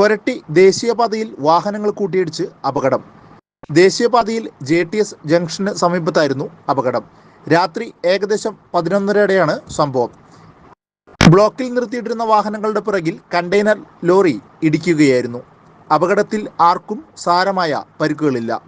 കൊരട്ടി ദേശീയപാതയിൽ വാഹനങ്ങൾ കൂട്ടിയിടിച്ച് അപകടം. ദേശീയപാതയിൽ ജെ ടി എസ് ജംഗ്ഷന് സമീപത്തായിരുന്നു അപകടം. രാത്രി ഏകദേശം പതിനൊന്നരയോടെയാണ് സംഭവം. ബ്ലോക്കിൽ നിർത്തിയിട്ടിരുന്ന വാഹനങ്ങളുടെ പിറകിൽ കണ്ടെയ്നർ ലോറി ഇടിക്കുകയായിരുന്നു. അപകടത്തിൽ ആർക്കും സാരമായ പരിക്കുകളില്ല.